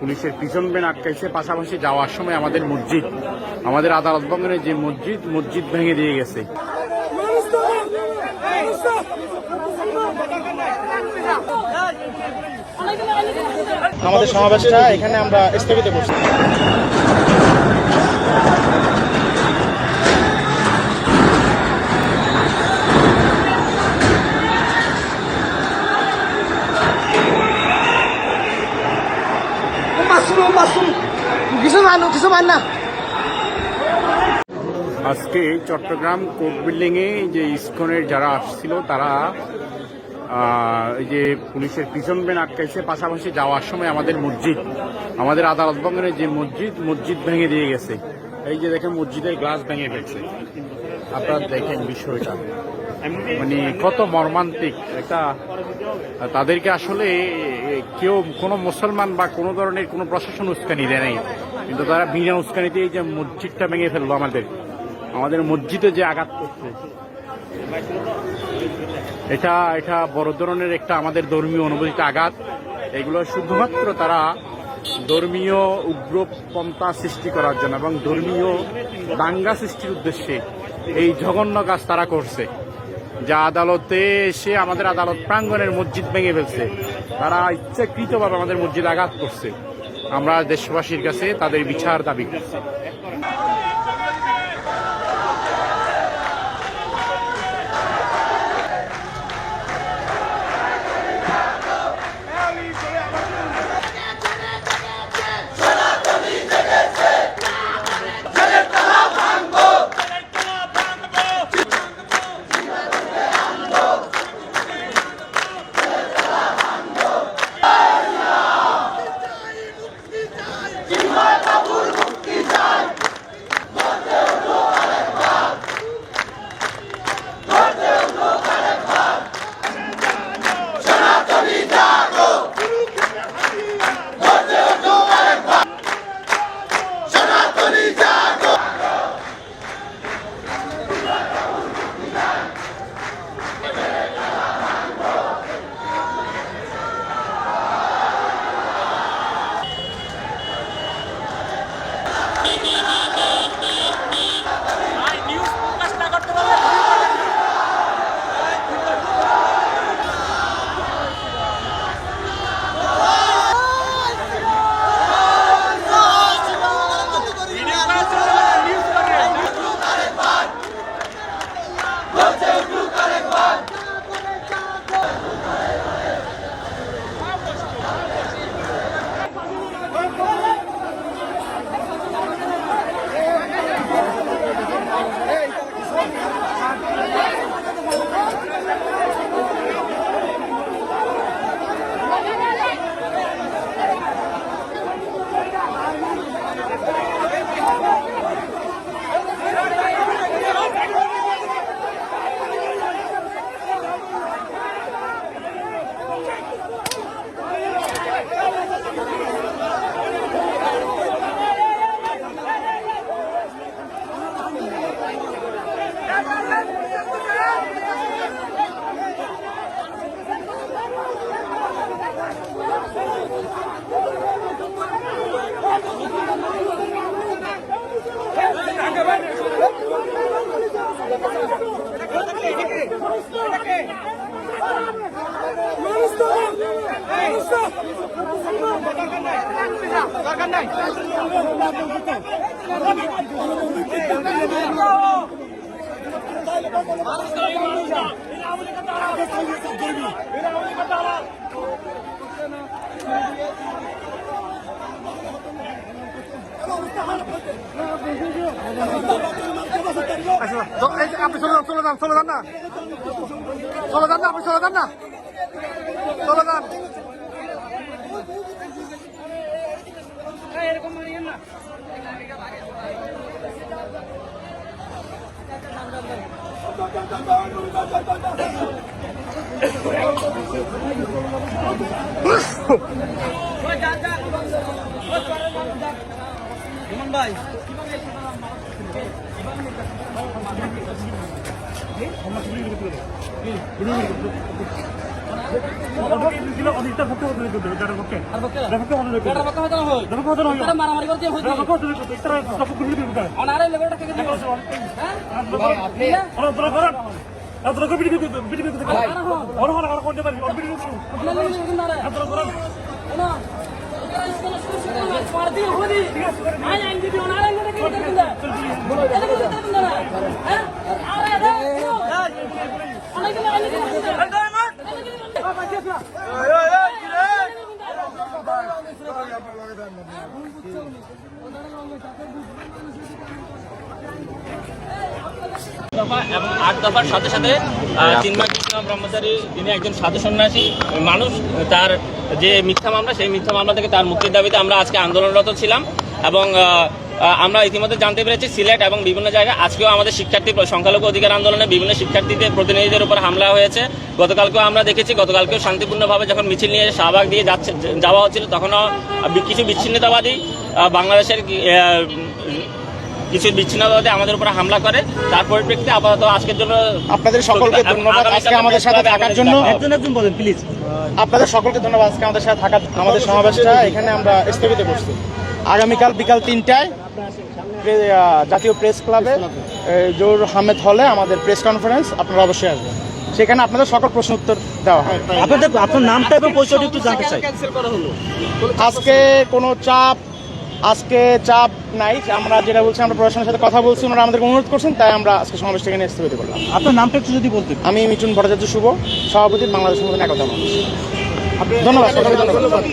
পুলিশের পিছন বেন আটকাইছে। পাশাপাশি যাওয়ার সময় আমাদের মসজিদ, আমাদের আদালত ভবনের যে মসজিদ মসজিদ ভেঙে দিয়ে গেছে। আমাদের সমাবেশটা এখানে আমরা স্থগিত করছি। কিছু না। আজকে চট্টগ্রাম কোর্ট বিল্ডিং এ যে ইস্কনের যারা আসছিল, তারা যে পুলিশের পিছন বেন আটকাইছে, পাশাপাশি যাওয়ার সময় আমাদের মসজিদ, আমাদের আদালত ভবনের যে মসজিদ মসজিদ ভেঙে দিয়ে গেছে। এই যে দেখেন, মসজিদের গ্লাস ভেঙে ফেলছে। আপনারা দেখেন বিষয়টা। মানে কত মর্মান্তিক একটা, তাদেরকে আসলে কেউ কোনো মুসলমান বা কোনো ধরনের কোনো প্রশাসন উস্কানি দেয় নাই। কিন্তু তারা বিনা উস্কানিতে এই যে মসজিদটা ভেঙে ফেলল আমাদের। আমাদের মসজিদে যে আঘাত করছে। এটা এটা বড় ধরনের একটা আমাদের ধর্মীয় অনুভূতিতে আঘাত। এগুলো শুধুমাত্র তারা ধর্মীয় উগ্রপন্থা সৃষ্টি করার জন্য এবং ধর্মীয় দাঙ্গা সৃষ্টির উদ্দেশ্যে এই জঘন্য কাজ তারা করছে। যা আদালতে এসে আমাদের আদালত প্রাঙ্গণের মসজিদ ভেঙে ফেলছে। তারা ইচ্ছাকৃতভাবে আমাদের মসজিদ আঘাত করছে। আমরা দেশবাসীর কাছে তাদের বিচার দাবি করছি। আপনি চলে যান চলে যান চলে যান না। চলে যান না আপনি চলে যান না। চলে যান ভাই আমার ಮಾಡ್ತೀವಿ ಹೋದಿ ನಾನು ಹೆಂಗಿದ್ದೀವಿ ನಾಳೆ ಹೆಂಗಿದೆ দফা এবং আট দফার সাথে সাথে চিন্ময় কৃষ্ণ ব্রহ্মচারী তিনি একজন সাধু সন্ন্যাসী মানুষ তার যে মিথ্যা মামলা সেই মিথ্যা মামলা থেকে তার মুক্তির দাবিতে আমরা আজকে আন্দোলনরত ছিলাম এবং আমরা ইতিমধ্যে জানতে পেরেছি সিলেট এবং বিভিন্ন জায়গায় আজকেও আমাদের শিক্ষার্থী সংখ্যালঘু অধিকার আন্দোলনে বিভিন্ন শিক্ষার্থীদের প্রতিনিধিদের উপর হামলা হয়েছে। গতকালকেও আমরা দেখেছি গতকালকেও শান্তিপূর্ণভাবে যখন মিছিল নিয়ে শাহবাগ দিয়ে যাচ্ছে যাওয়া হচ্ছিল তখনও কিছু বিচ্ছিন্নতাবাদী বাংলাদেশের কিছু বিচ্ছিন্নতাবাদী আমাদের উপর হামলা করে। তার পরিপ্রেক্ষিতে আপাতত আজকের জন্য আপনাদের সকলকে ধন্যবাদ। আজকে আমাদের সাথে থাকার জন্য একজন একজন বলেন প্লিজ আপনাদের সকলকে ধন্যবাদ। আজকে আমাদের সাথে থাকার আমাদের সমাবেশটা এখানে আমরা স্থগিত করছি। আগামীকাল বিকাল তিনটায় জাতীয় প্রেস ক্লাবে জোর হামেদ হলে আমাদের প্রেস কনফারেন্স। আপনারা অবশ্যই আসবেন। সেখানে আপনাদের সকল প্রশ্ন উত্তর দেওয়া হয়। আপনাদের আপনার নামটা এবং পরিচয়টা একটু জানতে চাই। আজকে কোনো চাপ আজকে চাপ নাই আমরা যেটা বলছি আমরা প্রশাসনের সাথে কথা বলছি ওনারা আমাদেরকে অনুরোধ করছেন তাই আমরা আজকে সমাবেশটা এখানে স্থগিত করলাম। আপনার নামটা একটু যদি বলতেন আমি মিঠুন ভট্টাচার্য শুভ সভাপতি বাংলাদেশ একতা মানুষ ধন্যবাদ ধন্যবাদ।